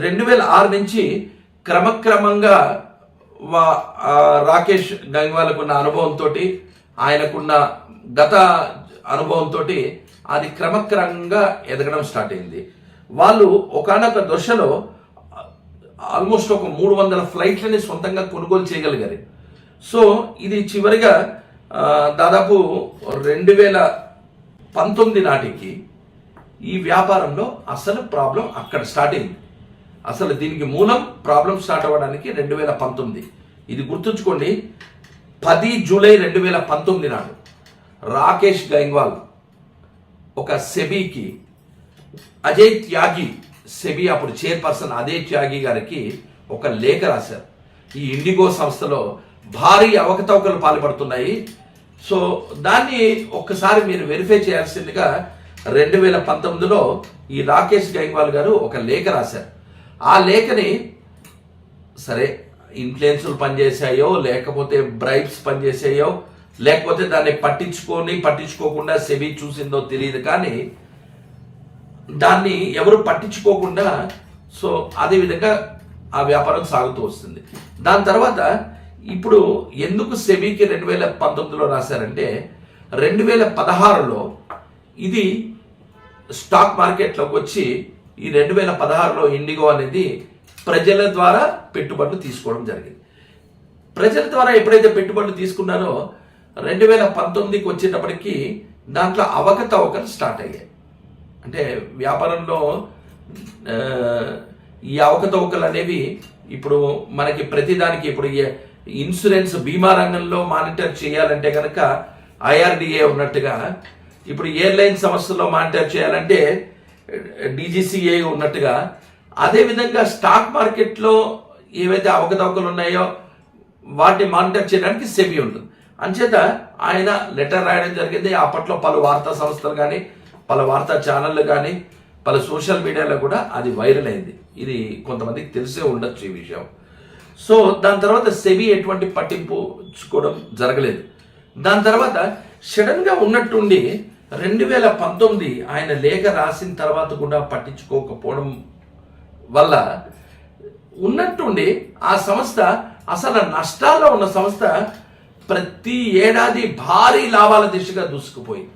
రెండు వేల ఆరు నుంచి క్రమక్రమంగా వా- రాకేష్ గంగ్వాలకు ఉన్న అనుభవంతో ఆయనకున్న గత అనుభవంతో అది క్రమక్రమంగా ఎదగడం స్టార్ట్ అయింది. వాళ్ళు ఒకనొక దశలో ఆల్మోస్ట్ ఒక మూడు వందల ఫ్లైట్లని సొంతంగా కొనుగోలు చేయగలిగారు. సో ఇది చివరిగా దాదాపు రెండు వేల పంతొమ్మిది నాటికి ఈ వ్యాపారంలో అసలు ప్రాబ్లం అక్కడ స్టార్ట్ అయింది. అసలు దీనికి మూలం ప్రాబ్లం స్టార్ట్ అవ్వడానికి రెండు వేల పంతొమ్మిది. ఇది గుర్తుంచుకోండి పది జూలై రెండు వేల పంతొమ్మిది నాడు రాకేష్ గైంగ్వాల్ ఒక సెబీకి అజయ్ త్యాగి సెబీ అప్పుడు చైర్పర్సన్ అజయ్ త్యాగి గారికి ఒక లేఖ రాశారు. ఈ ఇండిగో సంస్థలో భారీ అవకతవకలు పాల్పడుతున్నాయి. సో దాన్ని ఒక్కసారి మీరు వెరిఫై చేయాల్సిందిగా రెండు వేల పంతొమ్మిదిలో ఈ రాకేష్ గైంగ్వాల్ గారు ఒక లేఖ రాశారు. ఆ లేఖని సరే ఇన్ఫ్లుయెన్సులు పనిచేసాయో లేకపోతే బ్రైబ్స్ పనిచేసాయో లేకపోతే దాన్ని పట్టించుకొని పట్టించుకోకుండా సెవి చూసిందో తెలియదు కానీ దాన్ని ఎవరు పట్టించుకోకుండా సో అదే విధంగా ఆ వ్యాపారం సాగుతూ వస్తుంది. దాని తర్వాత ఇప్పుడు ఎందుకు సెబీకి రెండు వేల పంతొమ్మిదిలో రాశారంటే రెండు వేల పదహారులో ఇది స్టాక్ మార్కెట్లోకి వచ్చి ఈ రెండు వేల పదహారులో ఇండిగో అనేది ప్రజల ద్వారా పెట్టుబడులు తీసుకోవడం జరిగింది. ప్రజల ద్వారా ఎప్పుడైతే పెట్టుబడులు తీసుకున్నారో రెండు వేల పంతొమ్మిదికి వచ్చేటప్పటికి దాంట్లో అవకతవకలు స్టార్ట్ అయ్యాయి. అంటే వ్యాపారంలో ఈ అవకతవకలు అనేవి ఇప్పుడు మనకి ప్రతిదానికి ఇప్పుడు ఇన్సూరెన్స్ బీమా రంగంలో మానిటర్ చేయాలంటే కనుక ఐఆర్డిఏ ఉన్నట్టుగా ఇప్పుడు ఎయిర్లైన్ సంస్థలో మానిటర్ చేయాలంటే డీజీసీఏ ఉన్నట్టుగా అదే విధంగా స్టాక్ మార్కెట్లో ఏవైతే అవకతవకలు ఉన్నాయో వాటిని మానిటర్ చేయడానికి సెబీ ఉంటుంది. అంచేత ఆయన లెటర్ రాయడం జరిగింది. అప్పట్లో పలు వార్తా సంస్థలు కానీ పలు వార్తా ఛానళ్ళు కానీ పలు సోషల్ మీడియాలో కూడా అది వైరల్ అయింది. ఇది కొంతమందికి తెలిసే ఉండొచ్చు ఈ విషయం. సో దాని తర్వాత సెబీ ఎటువంటి పట్టింపుకోవడం జరగలేదు. దాని తర్వాత సడన్గా ఉన్నట్టుండి రెండు వేల పంతొమ్మిది ఆయన లేఖ రాసిన తర్వాత కూడా పట్టించుకోకపోవడం వల్ల ఉన్నట్టుండి ఆ సంస్థ అసలు నష్టాల్లో ఉన్న సంస్థ ప్రతి ఏడాది భారీ లాభాల దిశగా దూసుకుపోయింది.